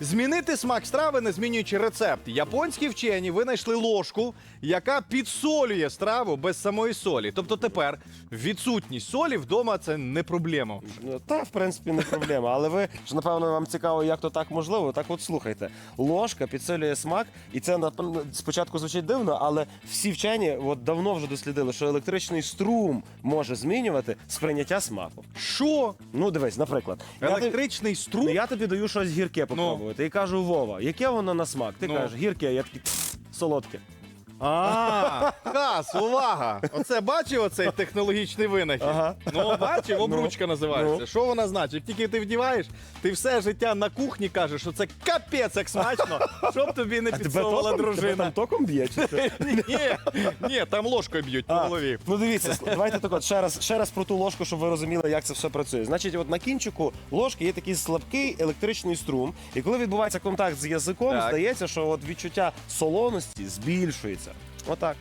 Змінити смак страви, не змінюючи рецепт. Японські вчені винайшли ложку, яка підсолює страву без самої солі. Тобто тепер відсутність солі вдома це не проблема. Ну, Та, в принципі, не проблема. Але ви ж, напевно, вам цікаво, як то так можливо. Так от слухайте, ложка підсилює смак, і це напевно, спочатку звучить дивно, але всі вчені от давно вже дослідили, що електричний струм може змінювати сприйняття смаку. Що? Ну, дивись, наприклад, я, тобі- Електричний струм? ну, я тобі даю щось гірке попробувати. І кажу, Вова, яке воно на смак? Ти Ну. кажеш, гірке, я такий солодке. А, Хас, увага! Оце бачив оцей технологічний винахід? Ага. Ну, бачив, обручка називається. Ну. Що вона значить? Як тільки ти вдіваєш, ти все життя на кухні кажеш, що це капець як смачно, щоб тобі не підсовувала тебе дружина. там током б'є? чи що? Ні, ні, там ложкою б'ють по А, голові. Ну дивіться, давайте так от ще раз, ще раз про ту ложку, щоб ви розуміли, як це все працює. Значить, от на кінчику ложки є такий слабкий електричний струм, і коли відбувається контакт з язиком, Так. здається, що от відчуття солоності збільшується. Отак.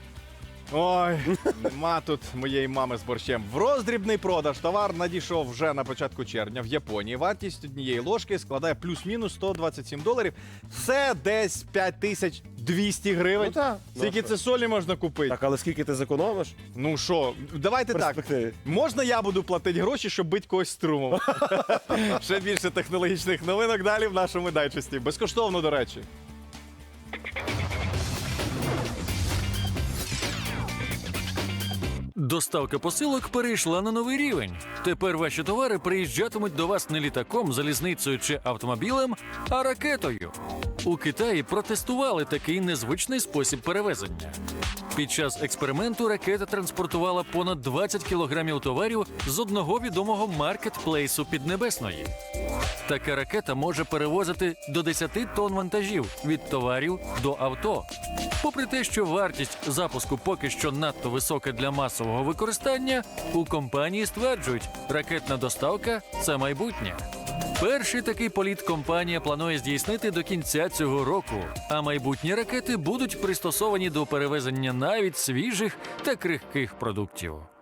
Ой, нема тут моєї мами з борщем. В роздрібний продаж товар надійшов вже на початку червня в Японії. Вартість однієї ложки складає плюс-мінус 127 доларів. Це десь 5200 гривень. Ну, так. Скільки Ну, це солі можна купити? Так, але скільки ти зекономиш? Ну що, давайте так. Можна я буду платити гроші, щоб бити когось струмом? Ще більше технологічних новинок далі в нашому дайчесті. Безкоштовно, до речі. Доставка посилок перейшла на новий рівень. Тепер ваші товари приїжджатимуть до вас не літаком, залізницею чи автомобілем, а ракетою. У Китаї протестували такий незвичний спосіб перевезення. Під час експерименту ракета транспортувала понад 20 кілограмів товарів з одного відомого маркетплейсу Піднебесної. Така ракета може перевозити до 10 тонн вантажів від товарів до авто. Попри те, що вартість запуску поки що надто висока для масового використання, у компанії стверджують, ракетна доставка це майбутнє. Перший такий політ компанія планує здійснити до кінця цього року, а майбутні ракети будуть пристосовані до перевезення навіть свіжих та крихких продуктів.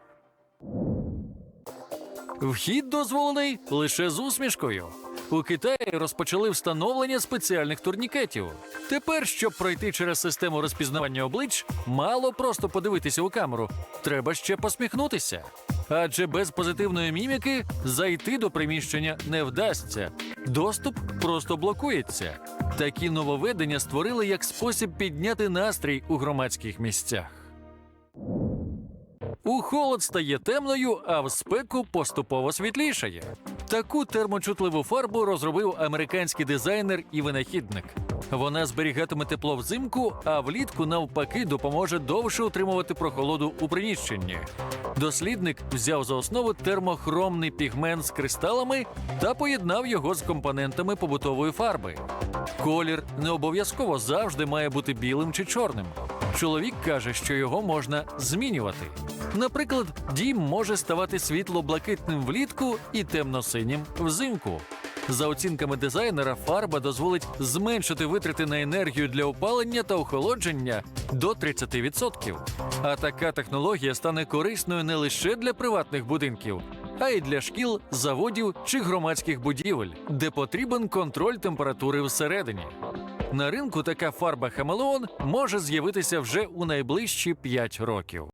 Вхід дозволений лише з усмішкою. У Китаї розпочали встановлення спеціальних турнікетів. Тепер, щоб пройти через систему розпізнавання облич, мало просто подивитися у камеру. Треба ще посміхнутися. Адже без позитивної міміки зайти до приміщення не вдасться. Доступ просто блокується. Такі нововведення створили як спосіб підняти настрій у громадських місцях. У холод стає темною, а в спеку поступово світлішає. Таку термочутливу фарбу розробив американський дизайнер і винахідник. Вона зберігатиме тепло взимку, а влітку навпаки допоможе довше утримувати прохолоду у приміщенні. Дослідник взяв за основу термохромний пігмент з кристалами та поєднав його з компонентами побутової фарби. Колір не обов'язково завжди має бути білим чи чорним. Чоловік каже, що його можна змінювати. Наприклад, дім може ставати світло-блакитним влітку і темно-синім взимку. За оцінками дизайнера, фарба дозволить зменшити витрати на енергію для опалення та охолодження до 30%. А така технологія стане корисною не лише для приватних будинків, а й для шкіл, заводів чи громадських будівель, де потрібен контроль температури всередині. На ринку така фарба хамелеон може з'явитися вже у найближчі 5 років.